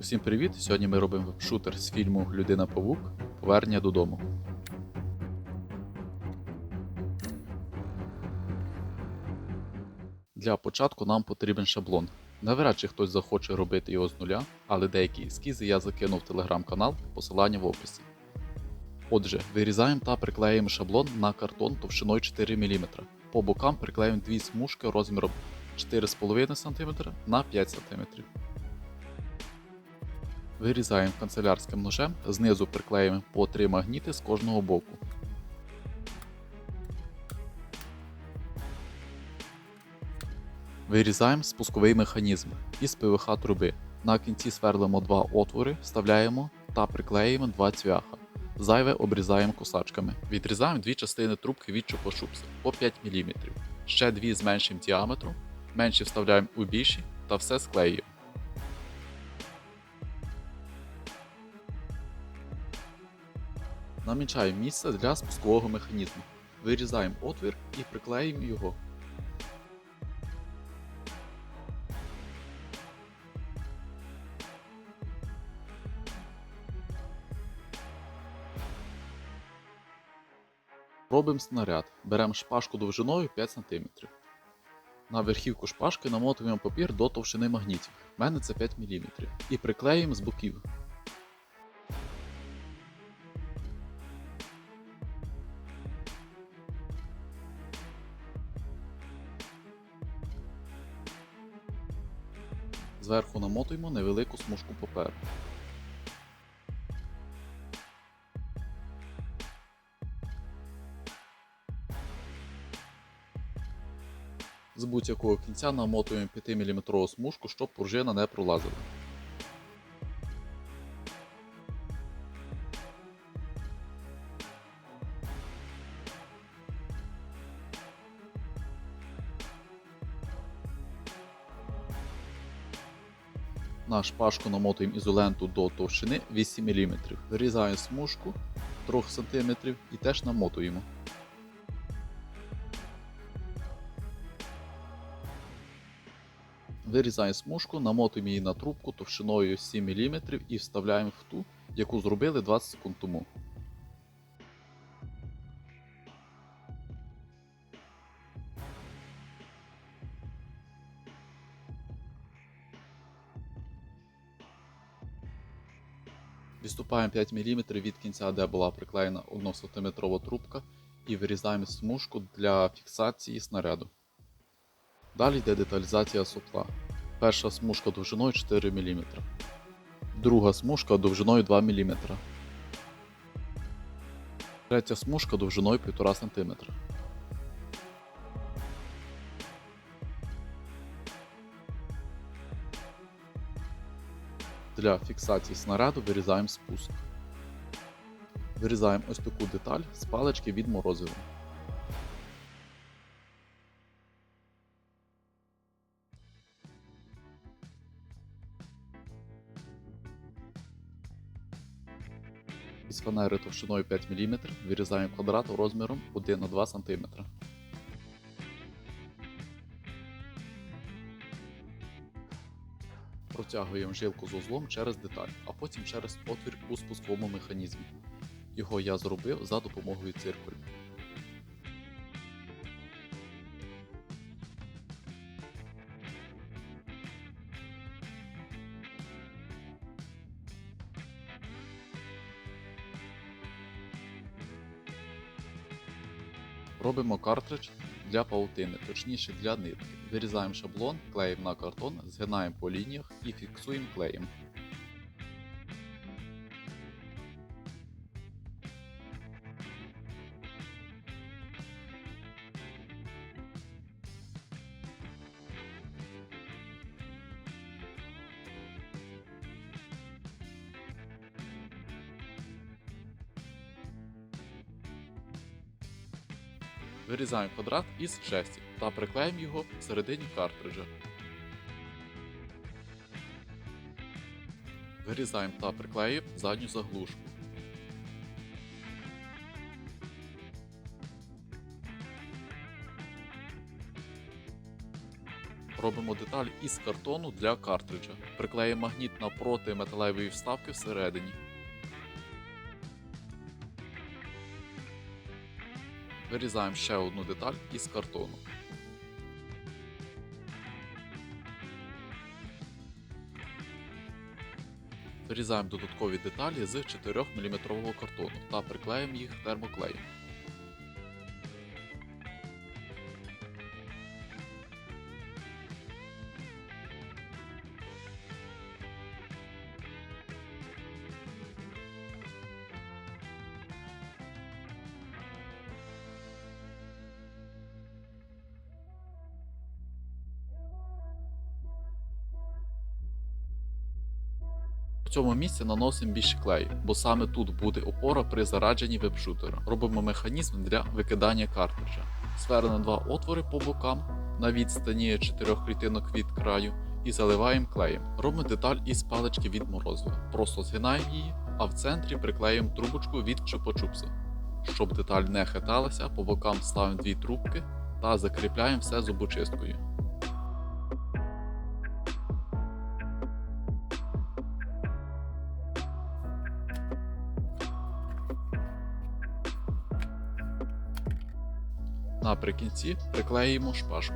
Усім привіт! Сьогодні ми робимо шутер з фільму Людина Павук Повернення додому. Для початку нам потрібен шаблон. Навряд чи хтось захоче робити його з нуля, але деякі ескізи я закинув в телеграм-канал, посилання в описі. Отже, вирізаємо та приклеїмо шаблон на картон товщиною 4 мм. По бокам приклеїмо дві смужки розміром 4,5 см на 5 см. Вирізаємо канцелярським ножем, знизу приклеїмо по 3 магніти з кожного боку. Вирізаємо спусковий механізм із ПВХ труби. На кінці сверлимо два отвори, вставляємо та приклеїмо два цвяха. Зайве обрізаємо кусачками. Відрізаємо дві частини трубки від чупа-шупса по 5 мм. Ще дві з меншим діаметром, менші вставляємо у більші та все склеюємо. Намічаємо місце для спускового механізму. Вирізаємо отвір і приклеїмо його. Робимо снаряд. Беремо шпажку довжиною 5 см. На верхівку шпажки намотуємо папір до товщини магнітів. У мене це 5 мм. І приклеїмо з боків. Зверху намотуємо невелику смужку паперу. З будь-якого кінця намотуємо 5-мм смужку, щоб пружина не пролазила. На шпажку намотуємо ізоленту до товщини 8 мм. Вирізаємо смужку 3 см і теж намотуємо. Вирізаємо смужку, намотуємо її на трубку товщиною 7 мм і вставляємо в ту, яку зробили 20 секунд тому. Відступаємо 5 мм від кінця, де була приклеєна 1 см трубка, і вирізаємо смужку для фіксації снаряду. Далі йде деталізація сопла. Перша смужка довжиною 4 мм. Друга смужка довжиною 2 мм. Третя смужка довжиною 1,5 см. Для фіксації снаряду вирізаємо спуск. Вирізаємо ось таку деталь з палички від морозива. Із фанери товщиною 5 мм вирізаємо квадрат розміром 1 на 2 см. Протягуємо жилку з узлом через деталь, а потім через отвір у спусковому механізмі. Його я зробив за допомогою циркулю. Робимо картридж для паутини, точніше для нитки. Вирізаємо шаблон, клеїмо на картон, згинаємо по лініях і фіксуємо клеєм. Вирізаємо квадрат із шесті та приклеїмо його всередині картриджа. Вирізаємо та приклеїмо задню заглушку. робимо деталь із картону для картриджа. Приклеїмо магніт напроти металевої вставки всередині. Вирізаємо ще одну деталь із картону. Вирізаємо додаткові деталі з 4 мм картону та приклеїмо їх термоклеєм. В цьому місці наносимо більше клею, бо саме тут буде опора при зарадженні веб-шутера. Робимо механізм для викидання картриджа. Сверли два отвори по бокам на відстані 4 клітинок від краю і заливаємо клеєм. Робимо деталь із палички від морозива. Просто згинаємо її, а в центрі приклеїмо трубочку від чупа-чупса. Щоб деталь не хиталася, по бокам ставимо дві трубки та закріпляємо все зубочисткою. Наприкінці приклеїмо шпажку.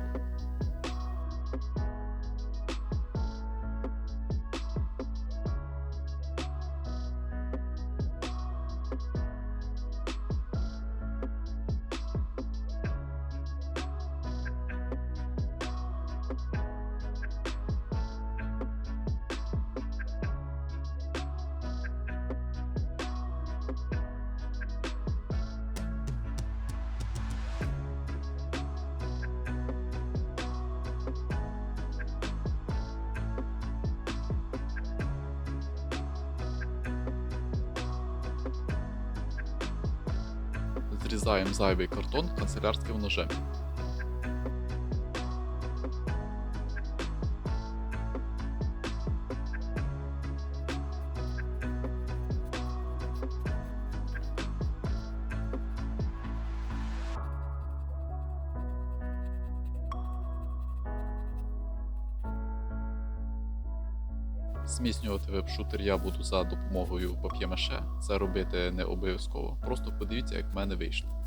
Зрізаємо зайвий картон канцелярським ножем. Зміцнювати веб-шутер я буду за допомогою пап'ємаше. Це робити не обов'язково. Просто подивіться, як в мене вийшло.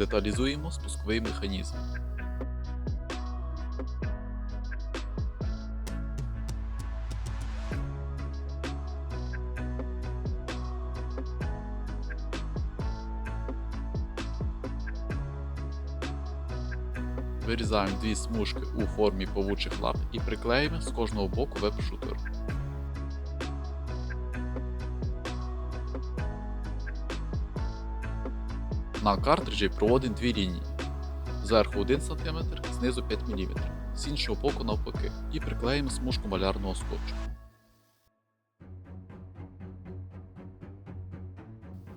Деталізуємо спусковий механізм. Вирізаємо дві смужки у формі павучих лап і приклеїмо з кожного боку веб-шутер. На картриджі проводимо дві лінії. Зверху 1 см, знизу 5 мм, з іншого боку навпаки, і приклеїмо смужку малярного скотчу.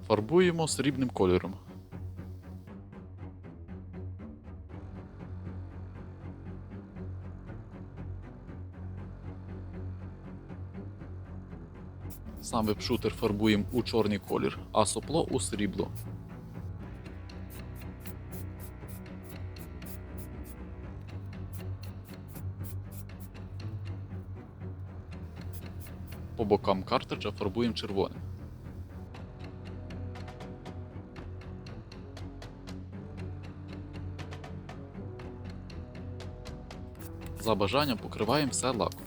Фарбуємо срібним кольором. Сам веб-шутер фарбуємо у чорний колір, а сопло у срібло. По бокам картриджа фарбуємо червоним. За бажанням покриваємо все лаком.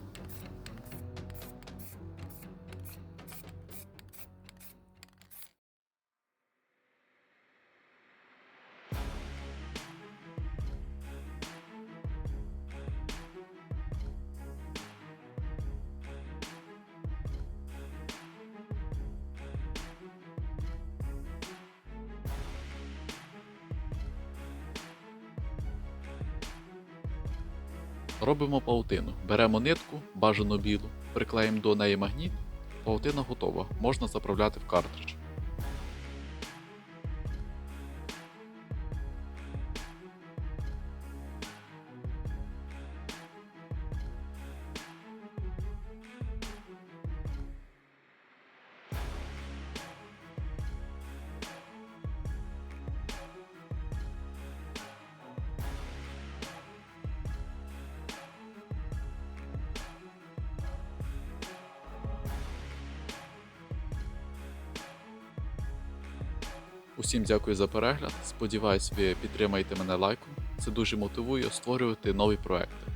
Робимо паутину. Беремо нитку, бажано білу, приклеїмо до неї магніт. Паутина готова, можна заправляти в картридж. Усім дякую за перегляд. Сподіваюсь, ви підтримаєте мене лайком. Це дуже мотивує створювати нові проекти.